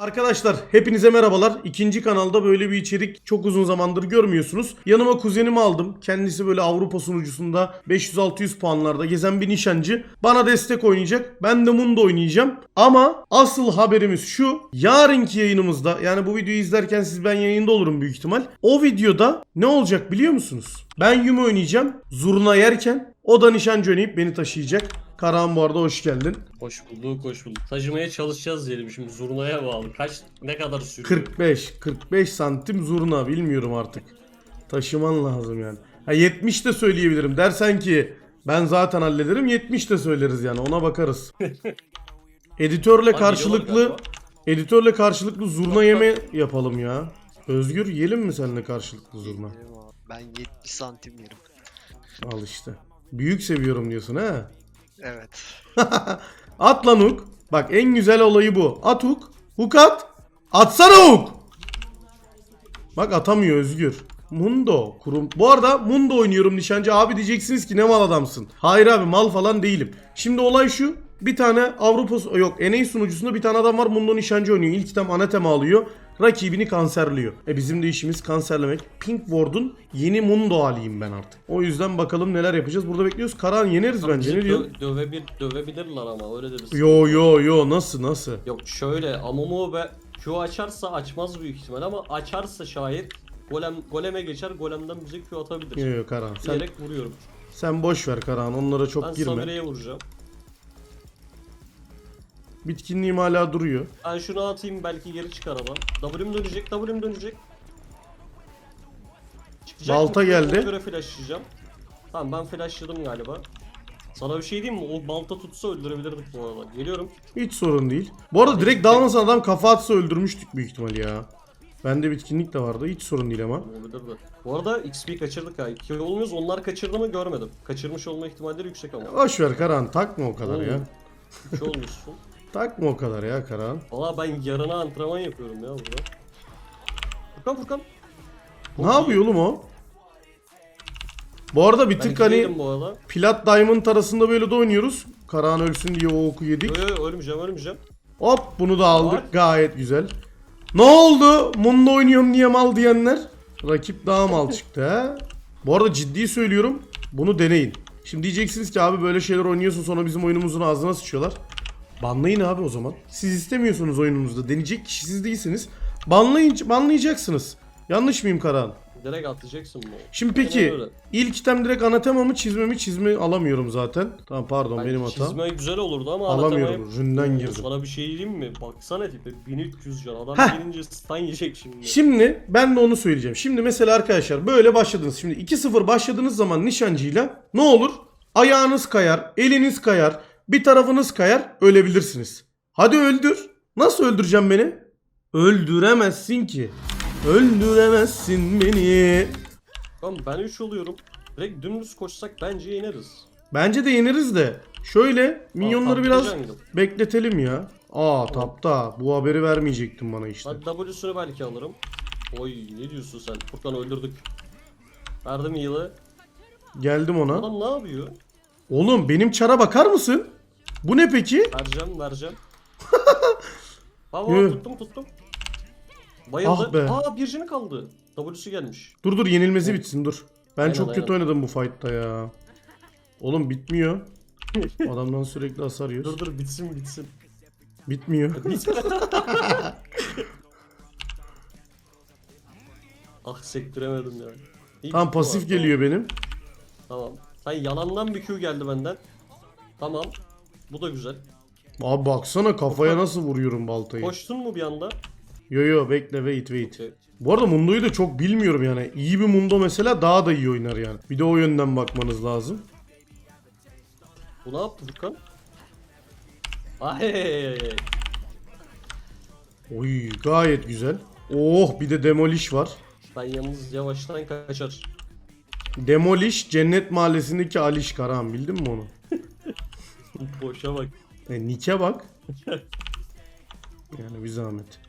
Arkadaşlar hepinize merhabalar. İkinci kanalda böyle bir içerik çok uzun zamandır görmüyorsunuz. Yanıma kuzenimi aldım. Kendisi böyle Avrupa sunucusunda 500-600 puanlarda gezen bir nişancı. Bana destek oynayacak. Ben de Mundo oynayacağım. Ama asıl haberimiz şu. Yarınki yayınımızda yani bu videoyu izlerken siz ben yayında olurum büyük ihtimal. O videoda ne olacak biliyor musunuz? Ben Yumi oynayacağım. Zurna yerken o da nişancı oynayıp beni taşıyacak. Karahan bu arada hoş geldin. Hoş bulduk, hoş bulduk. Taşımaya çalışacağız diyelim şimdi zurnaya bağlı. Kaç, ne kadar sürüyor? 45 45 santim zurna bilmiyorum artık. Taşıman lazım yani. Ha 70 de söyleyebilirim. Dersen ki ben zaten hallederim 70 de söyleriz yani ona bakarız. Editörle karşılıklı editörle karşılıklı zurna yeme yapalım ya. Özgür yiyelim mi seninle karşılıklı zurna? Ben 70 santim yerim. Al işte. Büyük seviyorum diyorsun ha. Evet. At lan hook. Bak en güzel olayı bu. At hook. Hook at. Atsana hook. Bak atamıyor Özgür. Mundo. Kurum. Bu arada Mundo oynuyorum nişancı. Abi diyeceksiniz ki ne mal adamsın. Hayır abi mal falan değilim. Şimdi olay şu. Bir tane Avrupa yok NA sunucusunda bir tane adam var Mundo nişancı oynuyor. İlk item ana tema alıyor. Rakibini kanserliyor. E bizim de işimiz kanserlemek. Pink Ward'un yeni Mundo haliyim ben artık. O yüzden bakalım neler yapacağız. Burada bekliyoruz. Karan yeneriz bence. Bizi Ne diyor? dö- dövebil dövebilirler ama öyle deriz. Yo yo yo nasıl nasıl? Yok şöyle Amumu ve Q açarsa açmaz büyük ihtimal ama açarsa şayet golem goleme geçer golemden bize Q atabilir. Yo yo Karan sen Diyerek vuruyorum. sen boş ver Karan onlara çok Ben girme. Samire'ye vuracağım. Bitkinliğim hala duruyor. Ben şunu atayım belki geri çıkar ama. W'm dönecek, W'm dönecek. Çıkacak Balta mı? geldi. Ona göre flashlayacağım. Tamam ben flashladım galiba. Sana bir şey diyeyim mi? O balta tutsa öldürebilirdik bu arada. Geliyorum. Hiç sorun değil. Bu arada direkt dalmasan adam kafa atsa öldürmüştük büyük ihtimal ya. Bende bitkinlik de vardı. Hiç sorun değil ama. Olabilirdi. Bu arada XP kaçırdık ha. İki olmuyoruz. Onlar kaçırdı mı görmedim. Kaçırmış olma ihtimalleri yüksek ama. Boş ver Karan takma o kadar ya. Oo. Üç olmuşsun. Takma o kadar ya Karan. Valla ben yarına antrenman yapıyorum ya burada. Furkan Furkan. Ne yapıyor oğlum o? Bu arada bir Ben tık hani bu arada. Plat Diamond arasında böyle de oynuyoruz. Karahan ölsün diye o oku yedik. Yo yo ölmeyeceğim ölmeyeceğim. Hop bunu da aldık. Var. Gayet güzel. Ne oldu? Mundo oynuyorum niye mal diyenler? Rakip daha mal çıktı ha. Bu arada ciddi söylüyorum. Bunu deneyin. Şimdi diyeceksiniz ki abi böyle şeyler oynuyorsun sonra bizim oyunumuzun ağzına sıçıyorlar. Banlayın abi o zaman. Siz istemiyorsunuz oyununuzda. Deneyecek kişi siz değilsiniz. Banlayın, banlayacaksınız. Yanlış mıyım Karahan? Direkt atlayacaksın bu. Şimdi peki ilk item direkt anatema mı çizme mi çizme alamıyorum zaten. Tamam pardon Belki benim hatam. Çizme güzel olurdu ama Alamıyorum, ründen girdim. Sana bir şey diyeyim mi? Baksana tipe 1300 can. Adam Heh. gelince stun yiyecek şimdi. Şimdi ben de onu söyleyeceğim. Şimdi mesela arkadaşlar böyle başladınız. Şimdi 2-0 başladığınız zaman nişancıyla ne olur? Ayağınız kayar, eliniz kayar, bir tarafınız kayar, ölebilirsiniz. Hadi öldür. Nasıl öldüreceğim beni? Öldüremezsin ki. Öldüremezsin beni. Tamam ben 3 oluyorum. Direkt dümdüz koşsak bence yeneriz. Bence de yeneriz de. Şöyle minyonları biraz bekletelim ya. Aa tapta. Bu haberi vermeyecektin bana işte. Hadi W'sunu belki alırım. Oy ne diyorsun sen? Furkan öldürdük. Verdim heal'ı. Geldim ona. Adam ne yapıyor? Oğlum benim çara bakar mısın? Bu ne peki? Vereceğim vereceğim. Baba Yürü. tuttum tuttum. Bayıldı. Ah be. Aa bir canı kaldı. W'su gelmiş. Dur dur yenilmesi bitsin dur. Ben Aynen, çok kötü oynadım bu fight'ta ya. Oğlum bitmiyor. Adamdan sürekli hasar yiyoruz. Dur dur bitsin bitsin. Bitmiyor. ah sektiremedim ya. İyi Tam pasif var, geliyor benim. Tamam. Sen yalandan bir Q geldi benden. Tamam. Bu da güzel. Abi baksana kafaya nasıl vuruyorum baltayı. Koştun mu bir anda? Yo yo bekle wait wait. Okey. Bu arada Mundo'yu da çok bilmiyorum yani. İyi bir Mundo mesela daha da iyi oynar yani. Bir de o yönden bakmanız lazım. Bu ne yaptı Furkan? Ay. Oy gayet güzel. Oh bir de Demolish var. Ben yalnız yavaştan kaçar. Demolish Cennet Mahallesi'ndeki Aliş Karahan bildin mi onu? Boşa bak. E, Nick'e bak. Yani bir zahmet.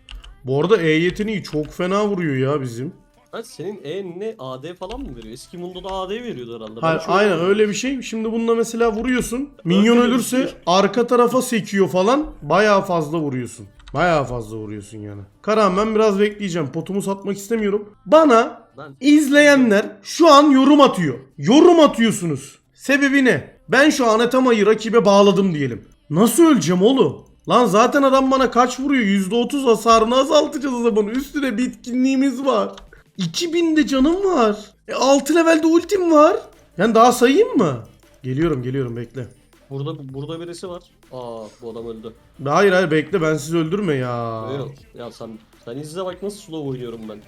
Bu arada E yeteneği çok fena vuruyor ya bizim. Ha senin E ne AD falan mı veriyor? Eski Mundo'da AD veriyordu herhalde. Hayır, aynen öyle bir şey. Şimdi bununla mesela vuruyorsun. Minyon Öyle ölürse şey. arka tarafa sekiyor falan. Bayağı fazla vuruyorsun. Bayağı fazla vuruyorsun yani. Karan ben biraz bekleyeceğim. Potumu satmak istemiyorum. Bana Ben izleyenler şu an yorum atıyor. Yorum atıyorsunuz. Sebebi ne? Ben şu Anatema'yı rakibe bağladım diyelim. Nasıl öleceğim oğlum? Lan zaten adam bana kaç vuruyor? %30 hasarını azaltacağız o zaman. Üstüne bitkinliğimiz var. 2000 de canım var. E 6 levelde ultim var. Yani daha sayayım mı? Geliyorum geliyorum bekle. burada burada birisi var. Aa bu adam öldü. Hayır hayır bekle ben sizi öldürme ya. Yok. Ya sen sen izle bak nasıl slow oynuyorum ben.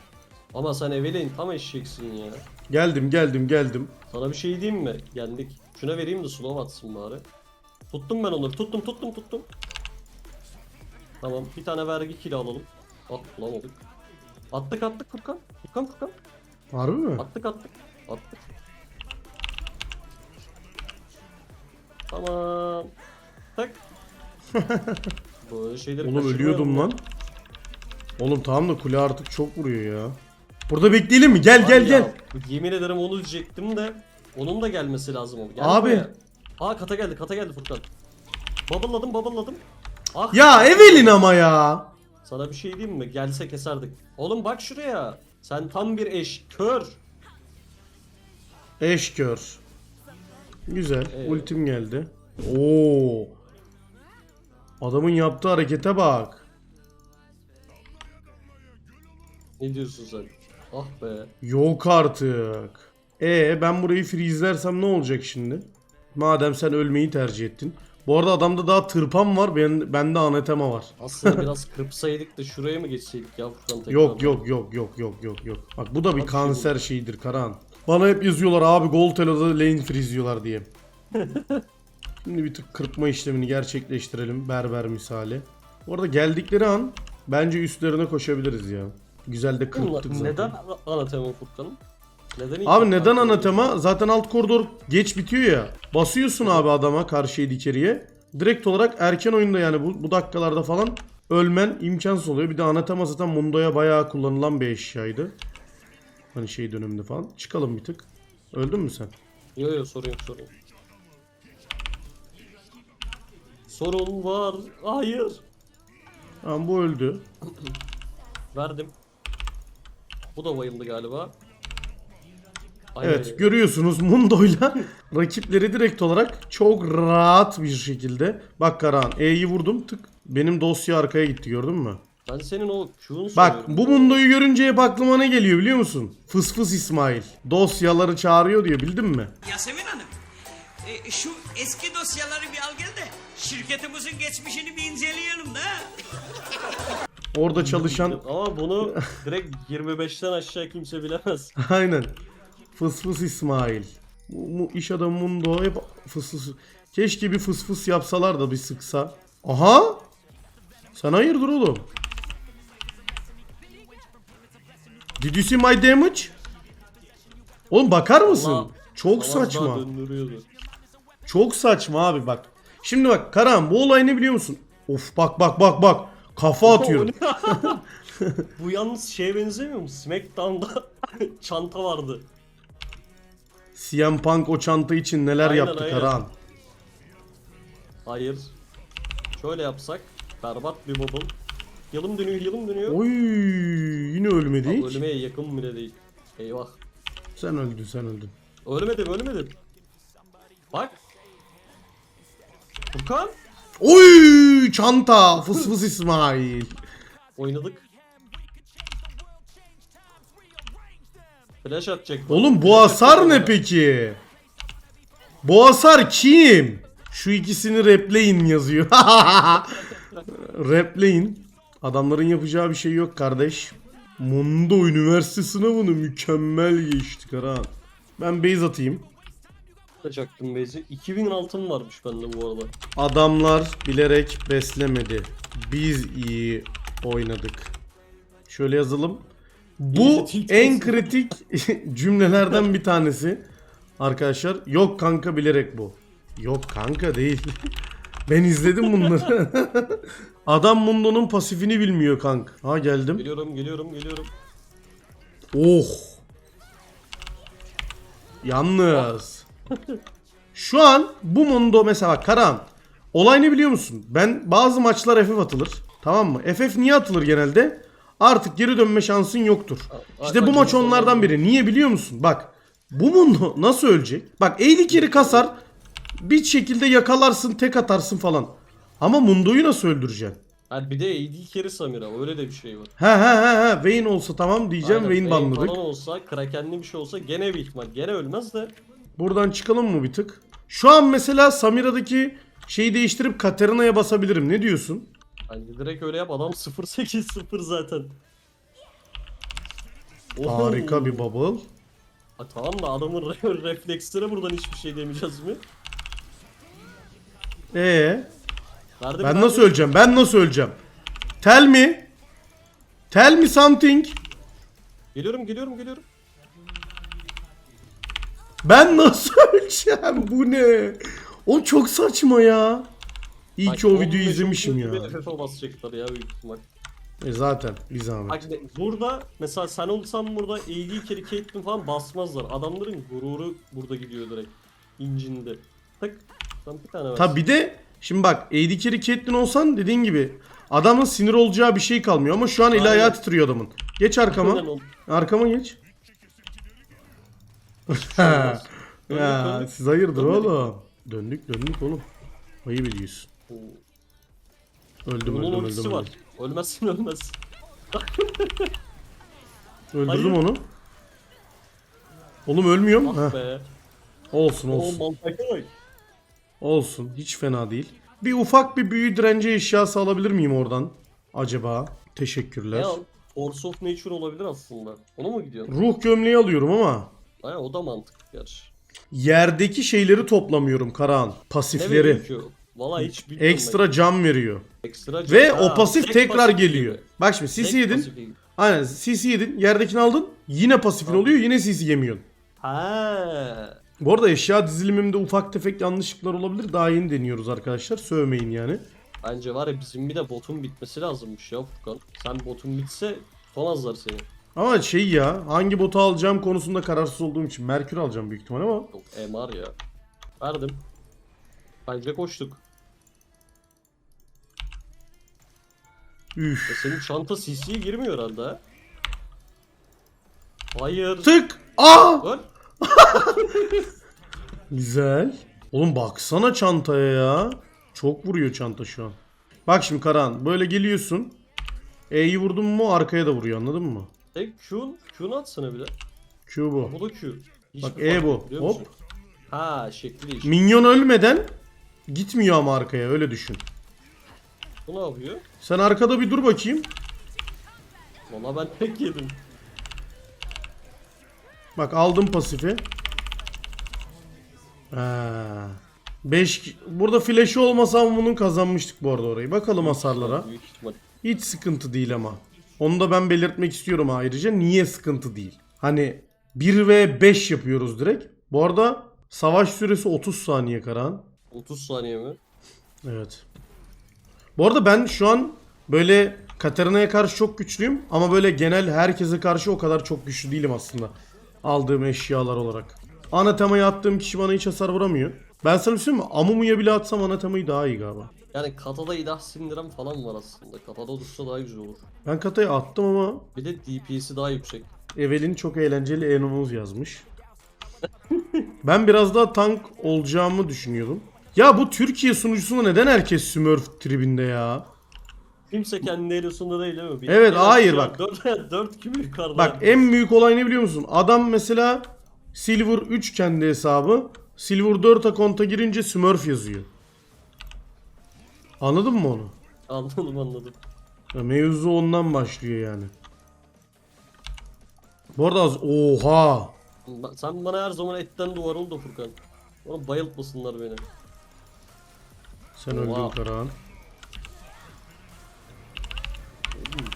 Ama sen Evelyn tam eşeksin ya. Geldim geldim geldim. Sana bir şey diyeyim mi? Yendik. Şuna vereyim de slow atsın bari. Tuttum ben onları. Tuttum tuttum tuttum. Tamam bir tane vergi kill alalım. Ah bulamadık. Attık attık Furkan. Furkan Furkan. Harbi mi? Attık attık. Attık. Tamam. Tak. Böyle şeyleri Oğlum kaçırmayalım ölüyordum ya. lan. Oğlum tamam da kule artık çok vuruyor ya. Burada bekleyelim mi? Gel Var gel ya, gel. Yemin ederim onu diyecektim de onun da gelmesi lazım ama. Gel Abi. buraya. Aa kata geldi kata geldi Furkan. Bubble'ladım bubble'ladım. Ah. Ya Evelyn ama ya. Sana bir şey diyeyim mi? Gelse keserdik. Oğlum bak şuraya. Sen tam bir eş. Kör. Eşkör. Güzel. Evet. Ultim geldi. Oo. Adamın yaptığı harekete bak. Ne diyorsun sen? Ah be. Yok artık. E ben burayı freezelersem ne olacak şimdi? Madem sen ölmeyi tercih ettin. Bu arada adamda daha tırpan var. Ben bende anatema var. Aslında biraz kırpsaydık da şuraya mı geçseydik ya Furkan tekrar? Yok yok yok yok yok yok yok. Bak bu da bir Abi kanser şeyidir Karan. Bana hep yazıyorlar abi Gold Elo'da lane freeze diyorlar diye. Şimdi bir tık kırpma işlemini gerçekleştirelim berber misali. Bu arada geldikleri an bence üstlerine koşabiliriz ya. Güzel de kırptık zaten. Neden anlatama Furkan'ım? Neden Abi neden anatema? Zaten alt koridor geç bitiyor ya. Basıyorsun abi adama karşıya dikeriye. Direkt olarak erken oyunda yani bu, bu dakikalarda falan ölmen imkansız oluyor. Bir de anatema zaten Mundo'ya bayağı kullanılan bir eşyaydı. Hani şey döneminde falan. Çıkalım bir tık. Öldün mü sen? Yok yok sorun yok. Sorun var. Hayır. Tamam bu öldü. Verdim. Bu da bayıldı galiba. Ay, Evet ay, görüyorsunuz Mundo'yla rakipleri direkt olarak çok rahat bir şekilde. Bak Karahan E'yi vurdum tık. Benim dosya arkaya gitti gördün mü? Ben senin o Q'unu Bak bu Mundo'yu görünce hep aklıma ne geliyor biliyor musun? Fıs fıs İsmail. Dosyaları çağırıyor diyor bildin mi? Yasemin Hanım, e, şu eski dosyaları bir al gel de şirketimizin geçmişini bir inceleyelim de. Orada çalışan Ama bunu direkt 25'ten aşağı kimse bilemez. aynen. Fıs fıs İsmail. Bu, bu iş adamı Mundo hep fıs fıs. Keşke bir fıs fıs yapsalar da bir sıksa. Aha! Sen hayırdır oğlum? Did you see my damage? Oğlum bakar mısın? Allah, Çok daha saçma. Çok saçma abi bak. Şimdi bak Karan bu olay ne biliyor musun? Of bak bak bak bak. Kafa atıyorum. Bu yalnız şeye benzemiyor mu? Smackdown'da çanta vardı. CM Punk o çanta için neler Aynen, yaptı aynen. Karan. Hayır. Şöyle yapsak. Berbat bir bubble. Yılım dönüyor, yılım dönüyor. Oy yine ölmedi Abi hiç. ölmeye yakın bile değil. Eyvah. Sen öldün sen öldün. Ölmedim, ölmedim. Bak. Furkan. Oy çanta fıs fıs İsmail. Oynadık. Flash atacak. Oğlum bu hasar ne peki? Bu hasar kim? Şu ikisini repleyin yazıyor. repleyin. Adamların yapacağı bir şey yok kardeş. Mundo üniversite sınavını mükemmel geçti Karan. Ben base atayım. Atacaktım base'i. 2000 altın varmış bende bu arada. Adamlar bilerek beslemedi. Biz iyi oynadık. Şöyle yazalım. Bu en kritik cümlelerden bir tanesi. Arkadaşlar yok kanka bilerek bu. Yok kanka değil. ben izledim bunları. Adam Mundo'nun pasifini bilmiyor kanka. Ha geldim. Geliyorum, geliyorum, geliyorum. Oh. Yalnız. Şu an bu Mundo mesela Karan. Olay ne biliyor musun? Ben bazı maçlar FF atılır. Tamam mı? FF niye atılır genelde? Artık geri dönme şansın yoktur. İşte bu maç onlardan biri. Niye biliyor musun? Bak. Bu Mundo nasıl ölecek? Bak eğri keri kasar. Bir şekilde yakalarsın tek atarsın falan. Ama Mundo'yu nasıl öldüreceksin? Ha bir de AD carry Samira öyle de bir şey var. Ha ha ha ha Vayne olsa tamam diyeceğim Aynen, Vayne Vayne banladık. falan olsa, Kraken'li bir şey olsa gene bir ihtimal. Gene ölmez de. Buradan çıkalım mı bir tık? Şu an mesela Samira'daki şeyi değiştirip Katarina'ya basabilirim. Ne diyorsun? Hani direkt öyle yap adam 0-8-0 zaten. Oho. Harika bir bubble. Ha, tamam da adamın re- refleksleri buradan hiçbir şey demeyeceğiz mi? Ee, Verdi ben nasıl öleceğim? Ben nasıl öleceğim? Tell me. Tell me something. Geliyorum geliyorum geliyorum. Ben nasıl öleceğim? Bu ne? O çok saçma ya. İyi Bak, ki o 15 videoyu izlemişim ya. FF basacaklar ya büyük ihtimal. E zaten bir zahmet. Bak şimdi burada mesela sen olsan burada AD carry Caitlyn falan basmazlar. Adamların gururu burada gidiyor direkt. İncinde. Tık. Sen bir tane. Tabi bir de şimdi bak AD Carry Caitlyn olsan dediğin gibi adamın sinir olacağı bir şey kalmıyor ama şu an eli Aynen. ayağı titriyor adamın. Geç arkama. Aynen oğlum. Arkama geç. ya siz hayırdır Dönmedik. oğlum. Döndük döndük oğlum. Ayıp ediyorsun. Oo. Öldüm Bunun öldüm ultisi öldüm. var. öldüm. Ölmezsin ölmez. Öldürdüm Hayır. onu. Oğlum ölmüyorum. Ah Heh, be. olsun olsun. mantıklı bak. Olsun. Hiç fena değil. Bir ufak bir büyü direnci eşyası alabilir miyim oradan? Acaba? Teşekkürler. Ya Force of Nature olabilir aslında. Ona mı gidiyorsun? Ruh gömleği alıyorum ama Aynen o da mantıklı gerçi. yerdeki şeyleri toplamıyorum Karahan. Ne Pasifleri. o? Valla hiç bilmiyorum. Ekstra cam veriyor. ben. Ekstra Ve Ha, o pasif tek tekrar pasif geliyor. gibi. Bak şimdi CC yedin. Aynen CC yedin. Yerdekini aldın. Yine pasifin Tamam. oluyor. Yine CC yemiyorsun. Ha. Bu arada eşya dizilimimde ufak tefek yanlışlıklar olabilir. Daha yeni deniyoruz arkadaşlar. Sövmeyin yani. Bence var ya bizim bir de botun bitmesi lazımmış ya Furkan. Sen botun bitse tutamazlar seni. Ama şey ya hangi botu alacağım konusunda kararsız olduğum için Merkür alacağım büyük ihtimal ama Yok MR ya. Verdim. Bence koştuk. üf. Ya senin çanta CC'ye girmiyor herhalde ha? Hayır. Tık. Aa! Öl. Güzel. Oğlum baksana çantaya ya. Çok vuruyor çanta şu an. Bak şimdi Karahan böyle geliyorsun. E'yi vurdun mu arkaya da vuruyor anladın mı? Tek Q'un, Q'nu atsana bir de. Q bu. Bu da Q. Hiçbir Bak E bu. Hop. Ha şekli değişik. Minyon ölmeden gitmiyor ama arkaya öyle düşün. Bu ne yapıyor? Sen arkada bir dur bakayım. Valla ben tek yedim. Bak aldım pasifi. Ha. 5 burada flash'ı olmasa bunun kazanmıştık bu arada orayı. Bakalım hasarlara. Hiç sıkıntı değil ama. Onu da ben belirtmek istiyorum ayrıca. Niye sıkıntı değil? Hani 1 ve 5 yapıyoruz direkt. Bu arada savaş süresi 30 saniye Karahan. 30 saniye mi? Evet. Bu arada ben şu an böyle Katarina'ya karşı çok güçlüyüm. Ama böyle genel herkese karşı o kadar çok güçlü değilim aslında. Aldığım eşyalar olarak. Anatema'ya attığım kişi bana hiç hasar vuramıyor. Ben sana bir şey mi? Amumu'ya bile atsam Anatema'yı daha iyi galiba. Yani katada ilah sindiren falan var aslında. Katada dursa daha güzel olur. Ben Kata'ya attım ama Bir de DPS'i daha yüksek. Evelin çok eğlenceli Enomuz yazmış. ben biraz daha tank olacağımı düşünüyordum. Ya bu Türkiye sunucusunda neden herkes Smurf tribinde ya? Kimse kendi elosunda değil değil mi? Bir- Evet, hayır bak. 4, 4 gibi yukarıda. Bak en büyük olay ne biliyor musun? Adam mesela Silver 3 kendi hesabı. Silver 4 akonta girince Smurf yazıyor. Anladın mı onu? Anladım anladım. Ya mevzu ondan başlıyor yani. Bu arada az... Oha! Sen bana her zaman etten duvar ol da Furkan. Oğlum bayıltmasınlar beni. Sen öldün Oha. Karahan.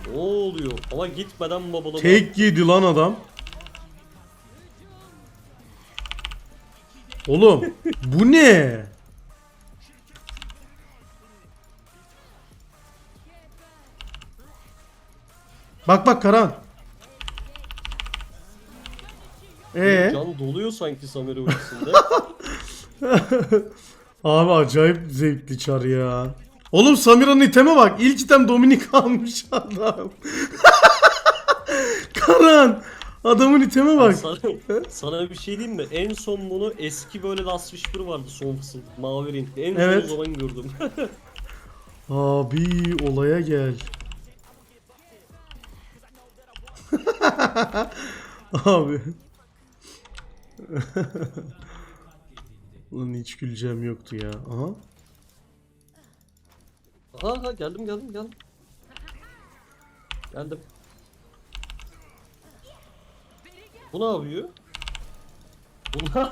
Ne oluyor? Ama gitmeden babalama. Tek yedi lan adam. Oğlum bu ne? Bak bak Karan. Ee, Can doluyor sanki Samira ultisinde. abi acayip zevkli çar ya. Oğlum Samira'nın iteme bak. İlk item Dominik almış adam. Karan. Adamın iteme bak. Sana, sana bir şey diyeyim mi? En son bunu eski böyle Last 1 vardı son fısıltı. Mavi renkli. En Evet. son zaman gördüm. Abi olaya gel. Abi. Lan hiç güleceğim yoktu ya. Aha. Aha aha, geldim geldim geldim. Geldim. Bu ne yapıyor? Bu ne?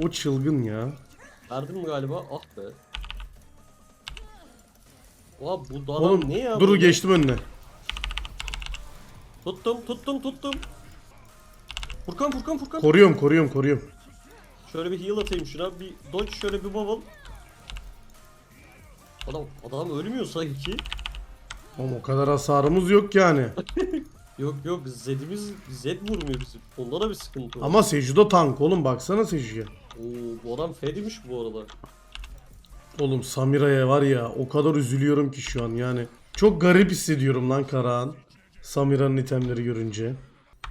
O çılgın ya. Verdim galiba? Ah be. Oha bu adam Oğlum ne ya? dur böyle? geçtim önüne. Tuttum tuttum tuttum. Furkan Furkan Furkan. Koruyorum koruyorum koruyorum. Şöyle bir heal atayım şuna. Bir dodge şöyle bir bubble. Adam adam ölmüyor sanki. Oğlum o kadar hasarımız yok yani. Yok yok Zed'imiz Zed vurmuyor bizi. Onda da bir sıkıntı var. Ama Sejudo tank oğlum baksana Seju'ya. Oo, bu adam fediymiş bu arada. Oğlum Samira'ya var ya o kadar üzülüyorum ki şu an yani. Çok garip hissediyorum lan Karahan. Samira'nın itemleri görünce.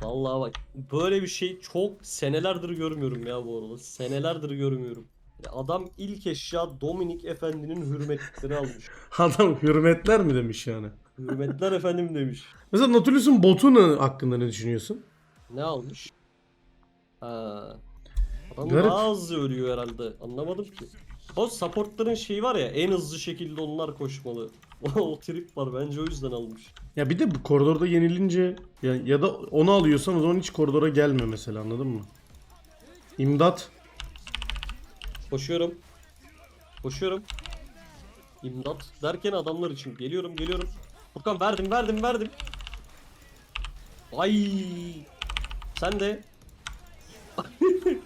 Vallahi bak böyle bir şey çok senelerdir görmüyorum ya bu arada. Senelerdir görmüyorum. Adam ilk eşya Dominik Efendi'nin hürmetleri almış. Adam hürmetler mi demiş yani. Hürmetler efendim demiş. Mesela Nautilus'un botu ne- hakkında ne düşünüyorsun? Ne almış? Ha. Adam Garip. daha hızlı ölüyor herhalde. Anlamadım ki. O supportların şeyi var ya en hızlı şekilde onlar koşmalı. o trip var bence o yüzden almış. Ya bir de bu koridorda yenilince ya, ya da onu alıyorsan o zaman hiç koridora gelme mesela anladın mı? İmdat. Koşuyorum. Koşuyorum. İmdat derken adamlar için geliyorum geliyorum. Furkan verdim verdim verdim. Ay. Sen de.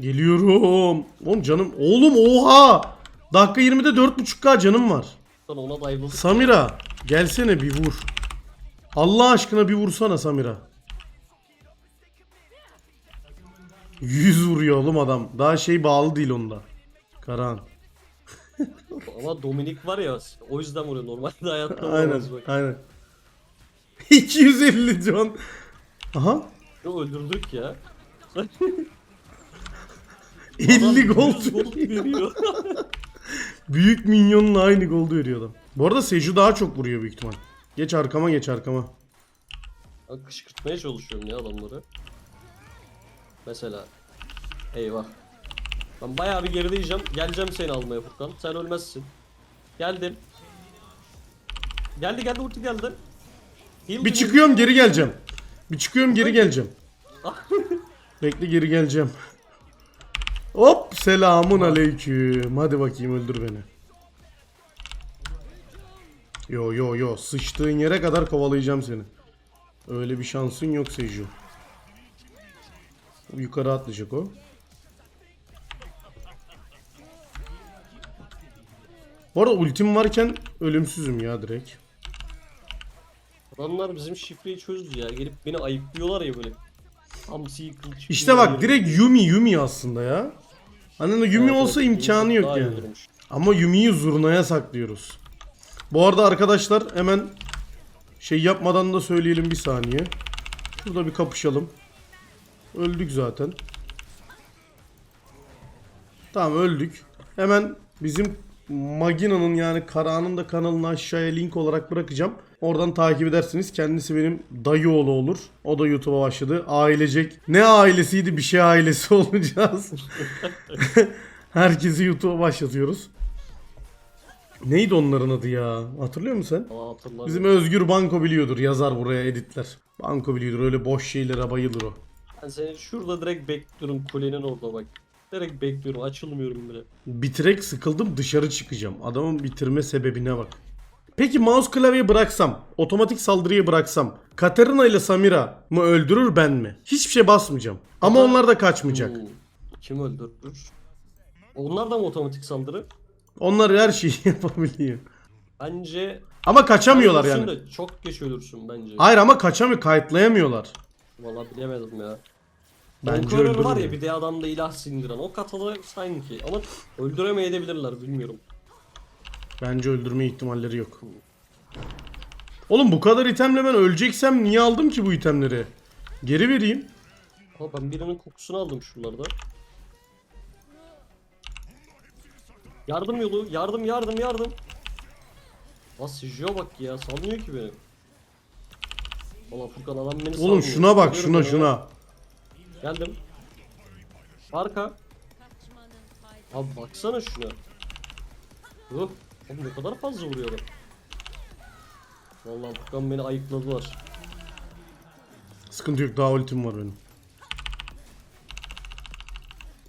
Geliyorum. Oğlum canım. Oğlum oha. Dakika 20'de 4.5k canım var. Lan ona. Samira gelsene bir vur. Allah aşkına bir vursana Samira. 100 vuruyor oğlum adam. Daha şey bağlı değil onda. Karan. Ama Dominik var ya o yüzden vuruyor. Normalde hayatta Aynen vuramaz bak. aynen. 250 can. Aha. Yo, Öldürdük ya. 50 Adam gold. 100 gold veriyor. Büyük minyonla aynı gold veriyor adam. Bu arada Seju daha çok vuruyor büyük ihtimal. Geç arkama geç arkama. Ben kışkırtmaya çalışıyorum ya adamları. Mesela. Eyvah. Ben bayağı bir gerideyeceğim. Geleceğim seni almaya Furkan. Sen ölmezsin. Geldim. Geldi geldi ulti geldi. Heal Bir çıkıyorum geri geleceğim. Bir çıkıyorum geri geleceğim. Bekle geri geleceğim. Hop selamun aleyküm. Hadi bakayım öldür beni. Yo yo yo sıçtığın yere kadar kovalayacağım seni. Öyle bir şansın yok Seju. Yukarı atlayacak o. Bu arada ultim varken ölümsüzüm ya direkt. Adamlar bizim şifreyi çözdü ya. Gelip beni ayıplıyorlar ya böyle. Hamsi kılıç. İşte bak direkt Yumi Yumi aslında ya. Hani de Yumi Evet, olsa evet, imkanı yok yani. olurmuş. Ama Yumi'yi zurnaya saklıyoruz. Bu arada arkadaşlar hemen şey yapmadan da söyleyelim bir saniye. Şurada bir kapışalım. Öldük zaten. Tamam öldük. Hemen bizim Magina'nın yani Karahan'ın da kanalını aşağıya link olarak bırakacağım. Oradan takip edersiniz. Kendisi benim dayı oğlu olur. O da YouTube'a başladı. Ailecek. Ne ailesiydi bir şey ailesi olacağız. Herkesi YouTube'a başlatıyoruz. Neydi onların adı ya? Hatırlıyor musun sen? Aa. Bizim Özgür Banko biliyordur. Yazar buraya editler. Banko biliyordur. Öyle boş şeylere bayılır o. Ben seni şurada direkt bekliyorum kulenin orada bak. Direkt bekliyorum açılmıyorum bile. Bitirek sıkıldım dışarı çıkacağım. Adamın bitirme sebebine bak. Peki mouse klavye bıraksam, otomatik saldırıyı bıraksam, Katarina ile Samira mı öldürür ben mi? Hiçbir şey basmayacağım. Ama onlar da kaçmayacak. Hmm. Kim öldürür? Onlar da mı otomatik saldırı? Onlar her şeyi yapabiliyor. Bence Ama kaçamıyorlar yani. çok geç ölürsün bence. Hayır ama kaçamıyor, kayıtlayamıyorlar. Vallahi bilemedim ya. Bence Conqueror var ya bir de adamda ilah sindiren. O katalı sanki ama öldüremeyebilirler bilmiyorum. Bence öldürme ihtimalleri yok. Oğlum bu kadar itemle ben öleceksem niye aldım ki bu itemleri? Geri vereyim. Ama ben birinin kokusunu aldım şuralarda. Yardım yolu, yardım yardım yardım. Lan Sijo'ya bak ya, sanmıyor ki beni. Valla Furkan adam beni sanmıyor. Oğlum şuna bak Sanıyorum şuna ben ama. şuna. Geldim. Arka. Abi baksana şuna. Yuh. Oğlum ne kadar fazla vuruyor adam. Vallahi Furkan beni ayıkladılar. Sıkıntı yok daha ultim var benim.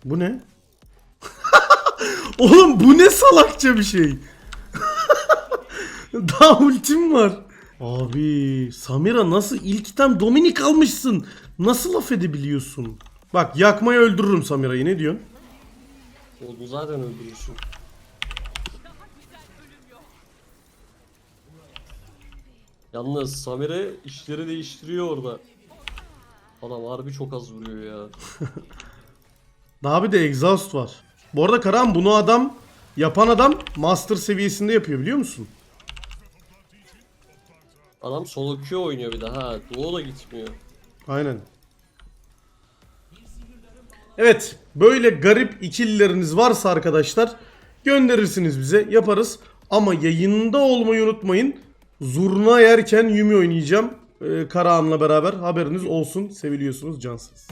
Bu ne? Oğlum bu ne salakça bir şey. daha ultim var. Abi Samira nasıl ilk item Dominik almışsın? Nasıl laf edebiliyorsun? Bak yakmaya öldürürüm Samira'yı ne diyorsun? Onu zaten öldürürsün. Yalnız Samire işleri değiştiriyor orada. Adam harbi çok az vuruyor ya. Daha bir de exhaust var. Bu arada Karan bunu adam yapan adam master seviyesinde yapıyor biliyor musun? Adam solo queue oynuyor bir de ha. Duo da gitmiyor. Aynen. Evet, böyle garip ikilileriniz varsa arkadaşlar gönderirsiniz bize, yaparız. Ama yayında olmayı unutmayın. Zurna yerken Yumi oynayacağım. Ee, Karahan'la beraber haberiniz olsun. Seviliyorsunuz cansız.